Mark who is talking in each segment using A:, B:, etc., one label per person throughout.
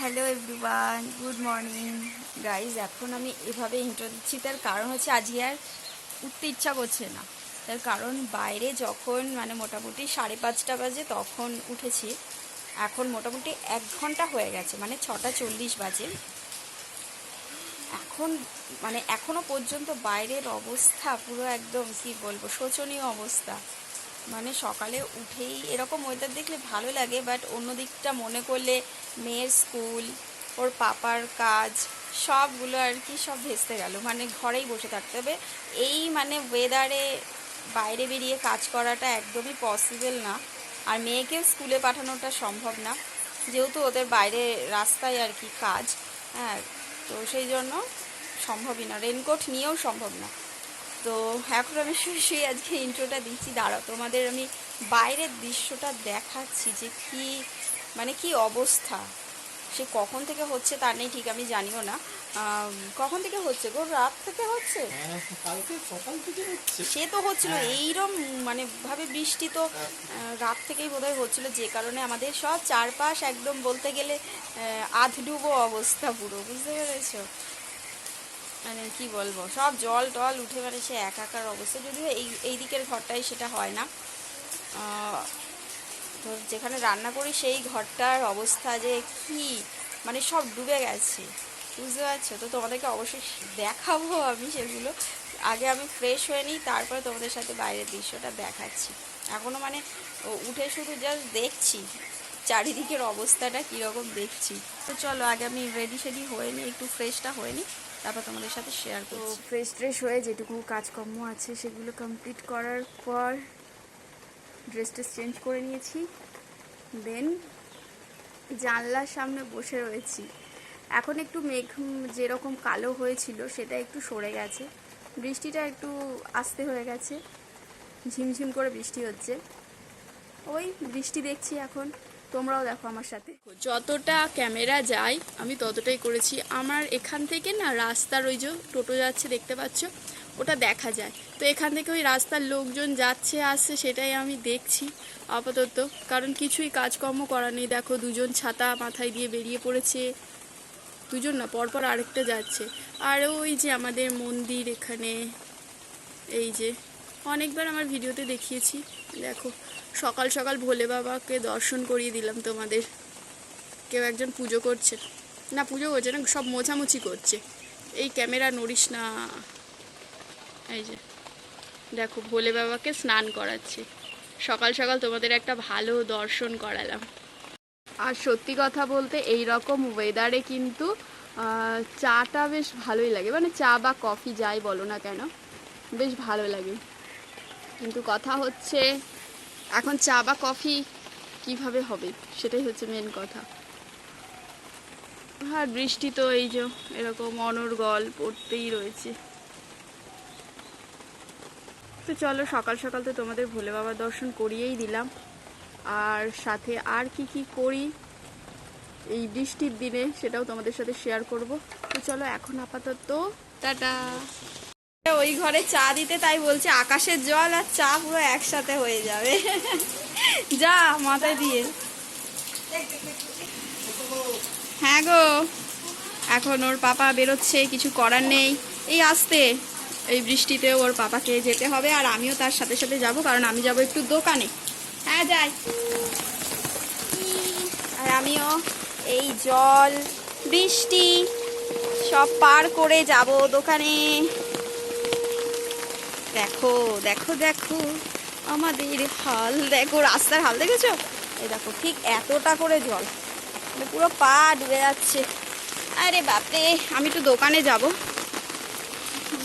A: Hello everyone, good morning. Guys, এখন আমি এভাবে ইন্ট্রো দিচ্ছি, তার কারণ হচ্ছে আজকে আর উঠতে ইচ্ছা করছে না। তার কারণ বাইরে যখন মানে মোটামুটি সাড়ে পাঁচটা বাজে তখন উঠেছি। এখন মোটামুটি এক ঘণ্টা হয়ে গেছে মানে ছটা চল্লিশ বাজে। এখন মানে এখনও পর্যন্ত বাইরের অবস্থা পুরো একদম, কি বলব, শোচনীয় অবস্থা। মানে সকালে উঠেই এরকম ওয়েদার দেখলে ভালো লাগে বাট অন্য দিকটা মনে করলে মেয়ের স্কুল ওর পাপার কাজ, সবগুলো আর কি সব ভেস্তে গেল। মানে ঘরেই বসে থাকতে হবে। এই মানে ওয়েদারে বাইরে বেরিয়ে কাজ করাটা একদমই পসিবল না। আর মেয়েকেও স্কুলে পাঠানোটা সম্ভব না। যেহেতু ওদের বাইরে রাস্তায় আর কি কাজ হ্যাঁ তো সেই জন্য সম্ভবই না। রেনকোট নিয়েও সম্ভব না। তো এখন আমি শুয়ে আজকে ইন্ট্রোটা দিচ্ছি। দাঁড়াও তোমাদের আমি বাইরের দৃশ্যটা দেখাচ্ছি যে কি মানে কি অবস্থা। সে কখন থেকে হচ্ছে তার নেই ঠিক আমি জানিও না। কখন থেকে হচ্ছে গো? রাত থেকে হচ্ছে?
B: হ্যাঁ,
A: সে তো হচ্ছিল
B: হ্যাঁ।
A: এইরকম মানে ভাবে বৃষ্টি তো রাত থেকেই বোধহয় হচ্ছিল যে কারণে আমাদের সব চারপাশ একদম বলতে গেলে আধডুবো অবস্থা পুরো বুঝতে পেরেছ? মানে কি বলব, সব জল টল উঠে মানে সে একাকার অবস্থা। যদিও এই এই দিকের ঘরটাই সেটা হয় না। তো যেখানে রান্না করি সেই ঘরটার অবস্থা যে কি মানে সব ডুবে গেছে। বুঝতে পারছ? তো তোমাদেরকে অবশ্যই দেখাবো আমি সেগুলো। আগে আমি ফ্রেশ হয়ে নিই, তারপরে তোমাদের সাথে বাইরের দৃশ্যটা দেখাচ্ছি। এখনও মানে উঠে শুধু জাস্ট দেখছি। চারিদিকের অবস্থাটা কীরকম দেখছি। তো চলো আগে আমি রেডি সেডি হয়ে নিই একটু ফ্রেশটা হয়ে নিই তারপর তোমাদের সাথে শেয়ার করব ফ্রেশ ট্রেশ হয়ে যেটুকু কাজকর্ম আছে সেগুলো কমপ্লিট করার পর ড্রেস ট্রেস চেঞ্জ করে নিয়েছি। দেন জানলার সামনে বসে রয়েছি। এখন একটু মেঘ যেরকম কালো হয়েছিল সেটা একটু সরে গেছে। বৃষ্টিটা একটু আস্তে হয়ে গেছে। ঝিমঝিম করে বৃষ্টি হচ্ছে। ওই বৃষ্টি দেখছি এখন। তোমরাও দেখো আমার সাথে। যতটা ক্যামেরা যায়, আমি ততটাই করেছি। আমার এখান থেকে না রাস্তার ওই যে টোটো যাচ্ছে দেখতে পাচ্ছ, ওটা দেখা যায়। তো এখান থেকে ওই রাস্তার লোকজন যাচ্ছে, আসছে, সেটাই আমি দেখছি আপাতত। কারণ কিছুই কাজকর্ম করা নেই। দেখো দুজন ছাতা মাথায় দিয়ে বেরিয়ে পড়েছে। দুজন না, পরপর আরেকটা যাচ্ছে। আর ওই যে আমাদের মন্দির এখানে, এই যে অনেকবার আমার ভিডিওতে দেখিয়েছি। দেখো, সকাল সকাল ভোলে বাবাকে দর্শন করিয়ে দিলাম তোমাদের। কেউ একজন পুজো করছে। না, পুজো করছে না, সব মোছামুছি করছে। এই ক্যামেরা নড়িস না। এই যে, দেখো, ভোলে বাবাকে স্নান করাচ্ছে। সকাল সকাল তোমাদের একটা ভালো দর্শন করালাম। আর সত্যি কথা বলতে এই রকম ওয়েদারে কিন্তু চাটা বেশ ভালোই লাগে। মানে চা বা কফি যাই বলো না কেন, বেশ ভালো লাগে। কিন্তু কথা হচ্ছে, এখন চা বা কফি কীভাবে হবে? সেটাই হচ্ছে মেন কথা। আর বৃষ্টি তো এই যে এরকম অনর্গল পড়তেই রয়েছে। তো চলো সকাল সকাল তো তোমাদের ভোলে বাবার দর্শন করিয়েই দিলাম। আর সাথে আর কি কি করি এই বৃষ্টির দিনে সেটাও তোমাদের সাথে শেয়ার করব। তো চলো এখন আপাতত, টাটা। ওই ঘরে চা দিতে তাই বলছে, আকাশের জল আর চা পুরো একসাথে হয়ে যাবে। যা মাথায় দিয়ে। হ্যাঁ গো, এখন ওর পাপা বেরোচ্ছে, কিছু করার নেই। এই আসতে, এই বৃষ্টিতে ওর পাপাকে যেতে হবে আর আমিও তার সাথে সাথে যাব, কারণ আমি যাব একটু দোকানে। হ্যাঁ যাই। আর আমিও এই জল, বৃষ্টি, সব পার করে যাব দোকানে। দেখো দেখো দেখো। আমাদের হাল দেখো, রাস্তার হাল দেখেছ? এই দেখো, ঠিক এতটা করে জল। মানে পুরো পা ডুবে যাচ্ছে। আরে বাপরে, আমি একটু দোকানে যাব।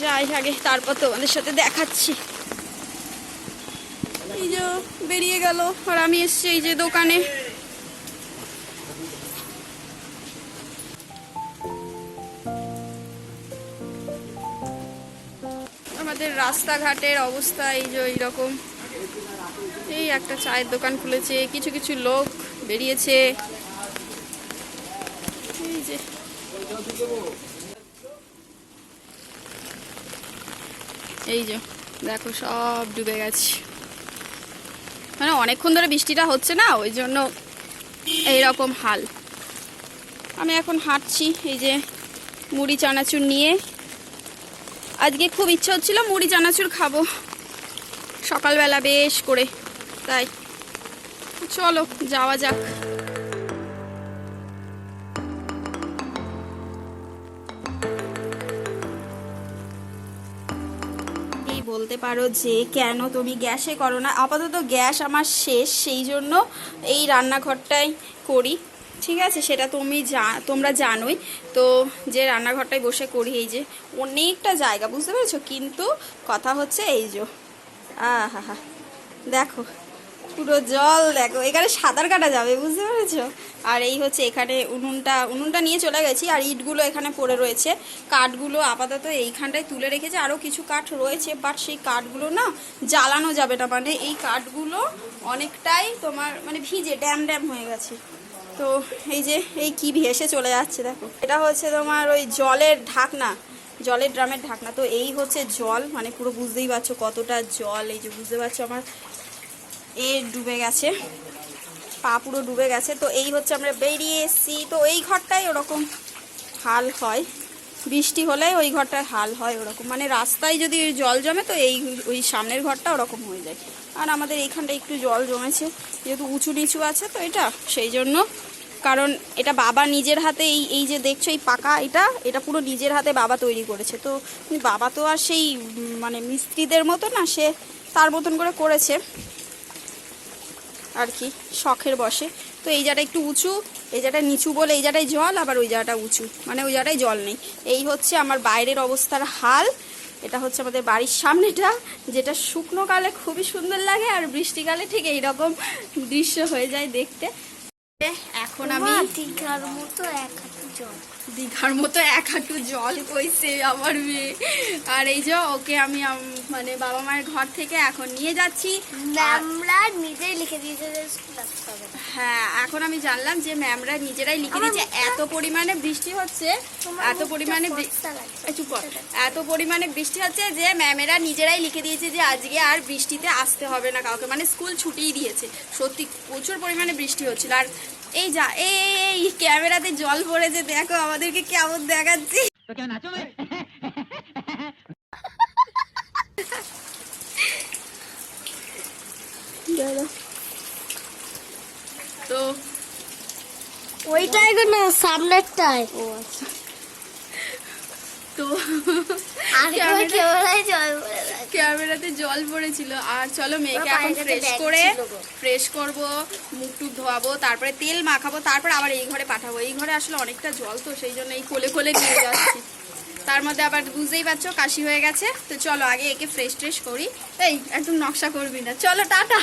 A: যাই আগে, তারপর তোমাদের সাথে দেখাচ্ছি। এই যে বেরিয়ে গেল, আর আমি এসছি এই যে দোকানে। রাস্তাঘাটের অবস্থা এই যে এইরকম। এই একটা চায়ের দোকান খুলেছে, কিছু কিছু লোক বেরিয়েছে। এই যে। এই যে, দেখো সব ডুবে গেছে। মানে অনেকক্ষণ ধরে বৃষ্টিটা হচ্ছে না, ওই জন্য এইরকম হাল। আমি এখন হাঁটছি, এই যে মুড়ি, চানাচুর নিয়ে। আজকে খুব ইচ্ছা হচ্ছিল, মুড়ি, চানাচুর খাব। সকালবেলা বেশ করে, তাই। চলো, যাওয়া যাক। বলতে পারো যে, কেন তুমি গ্যাসে করো না? আপাতত গ্যাস আমার শেষ, সেই জন্য এই রান্নাঘরটাই করি। ঠিক আছে, সেটা তুমি জা, তোমরা জানোই। তো যে রান্নাঘরটায় বসে করি, এই যে অনেকটা জায়গা, বুঝতে পেরেছ? কিন্তু কথা হচ্ছে এই যে আহা দেখো, পুরো জল, দেখো, এখানে সাঁতার কাটা যাবে, বুঝতে পেরেছ? আর এই হচ্ছে এখানে উনুনটা উনুনটা নিয়ে চলে গেছি, আর ইটগুলো এখানে পড়ে রয়েছে। কাঠগুলো আপাতত এইখানটায় তুলে রেখেছে আরও কিছু কাঠ রয়েছে বাট সেই কাঠগুলো না জ্বালানো যাবে না মানে এই কাঠগুলো অনেকটাই তোমার মানে ভিজে, ড্যাম ড্যাম হয়ে গেছে। তো এই যে, এই কি ভেসে চলে যাচ্ছে, দেখো। এটা হচ্ছে তোমার ওই জলের ঢাকনা, জলের ড্রামের ঢাকনা। তো এই হচ্ছে জল মানে পুরো বুঝতেই পারছ কতটা জল, এই যে বুঝতে পারছ আমার এ ডুবে গেছে, পা পুরো ডুবে গেছে। তো এই হচ্ছে আমরা বেরিয়ে এসেছি, তো এই ঘরটাই ওরকম হাল হয়। বৃষ্টি হলে ওই ঘরটায় হাল হয় ওরকম। মানে রাস্তায় যদি জল জমে তো এই ওই সামনের ঘরটা ওরকম হয়ে যায়। আর আমাদের এইখানটা একটু জল জমেছে, যেহেতু উঁচু নিচু আছে তো এটা, সেই জন্য। কারণ এটা বাবা নিজের হাতে এই এই যে দেখছ এই পাকা এটা এটা পুরো নিজের হাতে বাবা তৈরি করেছে। তো বাবা তো আর সেই মানে মিস্ত্রিদের মতো না, সে তার মতন করে করেছে। আর কি, শখের বসে তো এই জায়গাটা একটু উঁচু এই জায়গাটা নিচু বলে এই জায়গাটায় জল আবার ওই জায়গাটা উঁচু। মানে ওই জায়গাটায় জল নেই। এই হচ্ছে আমার বাইরের অবস্থার হাল। এটা হচ্ছে আমাদের বাড়ির সামনেটা যেটা শুকনো কালে খুবই সুন্দর লাগে আর বৃষ্টিকালে ঠিক এইরকম দৃশ্য হয়ে যায় দেখতে। এখন আমি
C: দীঘার মতো এক হাতে জল।
A: দীঘার মতো এক হাঁটু জল কইছে আমার মেয়ে। আর এই যে ওকে আমি মানে বাবা মায়ের ঘর থেকে এখন নিয়ে যাচ্ছি।
C: ম্যামরা নিজেই লিখে দিয়েছে
A: হ্যাঁ এখন আমি জানলাম যে ম্যামরা নিজেরাই লিখে দিয়েছে এত পরিমাণে বৃষ্টি হচ্ছে এত পরিমাণে এত পরিমাণে বৃষ্টি হচ্ছে যে ম্যামেরা নিজেরাই লিখে দিয়েছে যে আজকে আর বৃষ্টিতে আসতে হবে না কাউকে। মানে স্কুল ছুটিই দিয়েছে। সত্যি প্রচুর পরিমাণে বৃষ্টি হচ্ছিল। আর এই যা এই এই, এই ক্যামেরাতে জল পড়েছে দেখো আমাদেরকে কেমন দেখাচ্ছে দাঁড়া। তো
C: ওইটাই গো না সামনেরটাই।
A: ও আচ্ছা। তো। ক্যামেরাতে জল পড়েছিল আর চলো মেয়েকে এখন ফ্রেশ করে ফ্রেশ করব মুখ টুক ধোয়াবো তারপরে তেল মাখাবো তারপর আবার এই ঘরে পাঠাবো। এই ঘরে আসলে অনেকটা জল তো সেই জন্য এই কোলে কোলে নিয়ে যাচ্ছি। তার মধ্যে আবার বুঝতেই পারছ কাশি হয়ে গেছে। তো চলো আগে একে ফ্রেশ ট্রেশ করি। এই একদম নকশা করবি না। চলো টাটা।